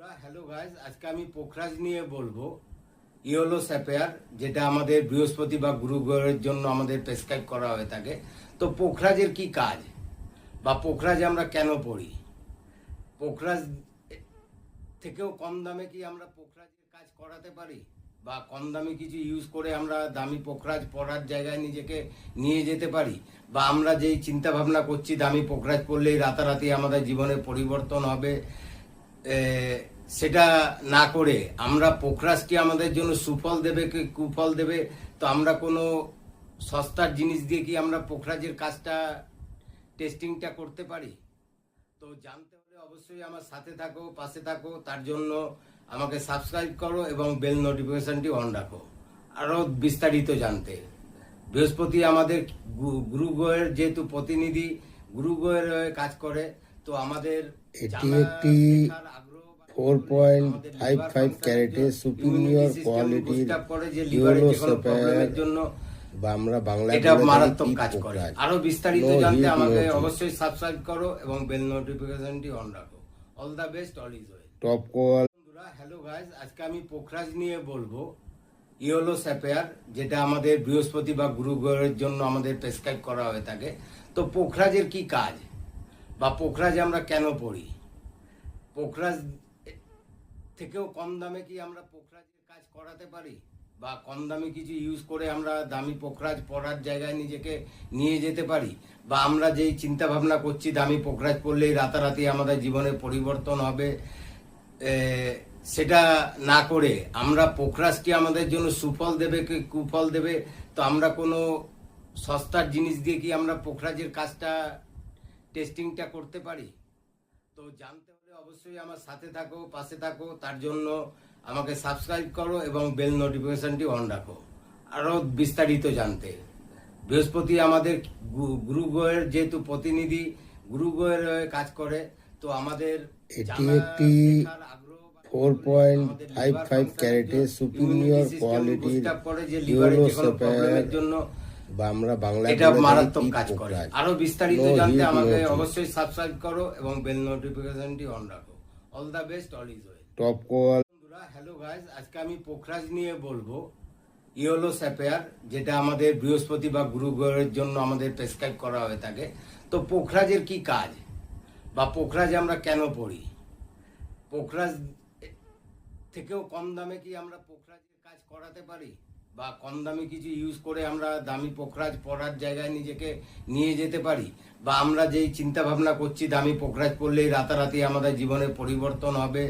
বন্ধুরা hello guys আজকে আমি পোখরাজ নিয়ে বলব। ইয়োলো স্যাপেয়ার, যেটা আমাদের বৃহস্পতি বা গুরু গ্রহের জন্য আমাদের প্রেসক্রাইব করা হয়ে থাকে। তো পোখরাজের কি কাজ? বা পোখরাজ আমরা কেন পড়ি? পোখরাজ থেকেও কম দামে কি আমরা পোখরাজের কাজ করাতে পারি? বা কম দামে কিছু ইউজ করে আমরা দামি পোখরাজ পড়ার জায়গায় নিজেকে নিয়ে যেতে পারি? বা আমরা যেই চিন্তা ভাবনা করছি, দামি পোখরাজ পড়লেই রাতারাতি আমাদের জীবনে পরিবর্তন হবে। সেটা না করে আমরা পোখরাজটি আমাদের জন্য সুফল দেবে কি কুফল দেবে? তো আমরা কোনো সস্তার জিনিস দিয়ে কি আমরা পোখরাজের কাজটা টেস্টিংটা করতে পারি? তো জানতে হলে অবশ্যই আমার সাথে থাকো, পাশে থাকো, তার জন্য আমাকে সাবস্ক্রাইব করো এবং বেল নোটিফিকেশনটি অন রাখো। আরও বিস্তারিত জানতে। বৃহস্পতি আমাদের গুরু গ্রহের যেহেতু প্রতিনিধি, গুরু গ্রহের কাজ করে তো আমাদের এটি একটি শেখার আগ্রহ বা 4.55 আমাদের liver ক্যারেটের function superior immunity system quality boost up করে যে লিভারের যে কোনো Eurosepar প্রবলেমের জন্য বা আমরা বাংলা এটা মারাত্মক কাজ করে। আরও বিস্তারিত জানতে আমাকে অবশ্যই সাবস্ক্রাইব করো এবং বেল নোটিফিকেশনটি অন রাখো। All the best all is well top কোয়াল বন্ধুরা হ্যালো গাইজ আজকে আমি পোখরাজ নিয়ে বলব। ইয়োলো স্যাপেয়ার যেটা আমাদের বৃহস্পতি বা গুরু গ্রহের জন্য আমাদের প্রেসক্রাইব করা হয়ে থাকে। তো পোখরাজের কি কাজ? বা পোখরাজ আমরা কেন পড়ি? পোখরাজ থেকেও কম দামে কি আমরা পোখরাজের কাজ করাতে পারি? বা কম দামে কিছু ইউজ করে আমরা দামি পোখরাজ পড়ার জায়গায় নিজেকে নিয়ে যেতে পারি? বা আমরা যেই চিন্তা ভাবনা করছি দামি পোখরাজ পড়লেই রাতারাতি আমাদের জীবনে পরিবর্তন হবে সেটা না করে আমরা পোখরাজটি আমাদের জন্য সুফল দেবে কি কুফল দেবে? তো আমরা কোনো সস্তার জিনিস দিয়ে কি আমরা পোখরাজের কাজটা টেস্টিংটা করতে পারি? তো জানতে হলে অবশ্যই আমার সাথে থাকো পাশে থাকো তার জন্য আমাকে সাবস্ক্রাইব করো এবং বেল নোটিফিকেশনটি অন রাখো। আরও বিস্তারিত জানতে। বৃহস্পতি আমাদের গুরু গ্রহের যেহেতু প্রতিনিধি গুরু গ্রহের কাজ করে তো আমাদের এটি একটি শেখার আগ্রহ বা- 4.55 ক্যারেটের Eurosepar প্রবলেমের জন্য বা আমরা বাংলা এটা মারাত্মক কাজ করে। আরও বিস্তারিত জানতে আমাকে অবশ্যই সাবস্ক্রাইব করো এবং বেল নোটিফিকেশনটি অন রাখো। All the best all is well top কোয়াল বন্ধুরা হ্যালো গাইজ আজকে আমি পোখরাজ নিয়ে বলব। ইয়োলো স্যাপেয়ার যেটা আমাদের বৃহস্পতি বা গুরু গ্রহের জন্য আমাদের প্রেসক্রাইব করা হয়ে থাকে। তো পোখরাজের কি কাজ? বা পোখরাজ আমরা কেন পড়ি? পোখরাজ থেকেও কম দামে কি আমরা পোখরাজের কাজ করাতে পারি? বা কম দামি কিছু ইউজ করে আমরা দামি পোখরাজ পরার জায়গায় নিজেকে নিয়ে যেতে পারি, বা আমরা যেই চিন্তা ভাবনা করছি দামি পোখরাজ পড়লেই রাতারাতি আমাদের জীবনে পরিবর্তন হবে।